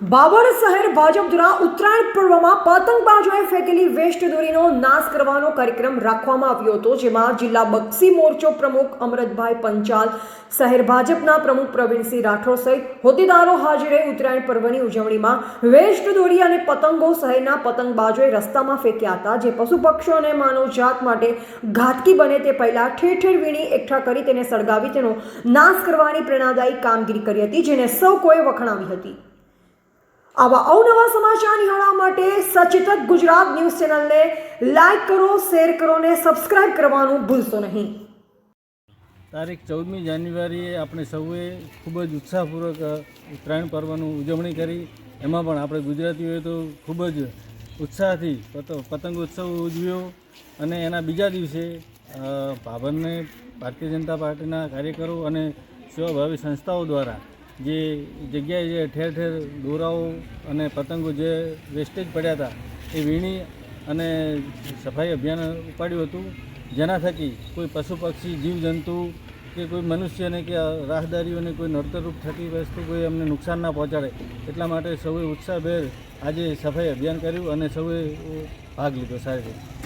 બાબર શહેર ભાજપ દ્વારા ઉત્તરાયણ પર્વમાં પતંગબાજોએ ફેંકેલી વેસ્ટ દોરીનો નાશ કરવાનો કાર્યક્રમ રાખવામાં આવ્યો હતો, જેમાં જિલ્લા બક્ષી મોરચો પ્રમુખ અમરતભાઈ પંચાલ, શહેર ભાજપના પ્રમુખ પ્રવીણસિંહ રાઠોડ સહિત હોદ્દેદારો હાજર રહી ઉત્તરાયણ પર્વની ઉજવણીમાં વેસ્ટ દોરી અને પતંગો શહેરના પતંગબાજોએ રસ્તામાં ફેંક્યા હતા, જે પશુ પક્ષીઓ અને માનવજાત માટે ઘાતકી બને તે પહેલાં ઠેર ઠેર વીણી એકઠા કરી તેને સળગાવી તેનો નાશ કરવાની પ્રેરણાદાયી કામગીરી કરી હતી, જેને સૌ કોઈએ વખણાવી હતી. આવા અવનવા સમાચાર નિહાળવા માટે સચેતક ગુજરાત ન્યૂઝ ચેનલને લાઈક કરો, શેર કરો ને સબસ્ક્રાઇબ કરવાનું ભૂલશો નહીં. તારીખ ચૌદમી જાન્યુઆરીએ આપણે સૌએ ખૂબ જ ઉત્સાહપૂર્વક ઉત્તરાયણ પર્વનું ઉજવણી કરી. એમાં પણ આપણે ગુજરાતીઓએ તો ખૂબ જ ઉત્સાહથી પત- પતંગ ઉત્સવ ઉજવ્યો અને એના બીજા દિવસે ભાભરને ભારતીય જનતા પાર્ટીના કાર્યકરો અને સેવાભાવી સંસ્થાઓ દ્વારા જે જગ્યાએ જે ઠેર ઠેર દોરાઓ અને પતંગો જે વેસ્ટેજ પડ્યા હતા, એ વીણી અને સફાઈ અભિયાન ઉપાડ્યું હતું, જેના થકી કોઈ પશુ પક્ષી, જીવજંતુ કે કોઈ મનુષ્યને કે રાહદારીઓને કોઈ નડતરરૂપ થતી વસ્તુ કોઈ અમને નુકસાન ના પહોંચાડે, એટલા માટે સૌએ ઉત્સાહભેર આજે સફાઈ અભિયાન કર્યું અને સૌએ ભાગ લીધો સારી રીતે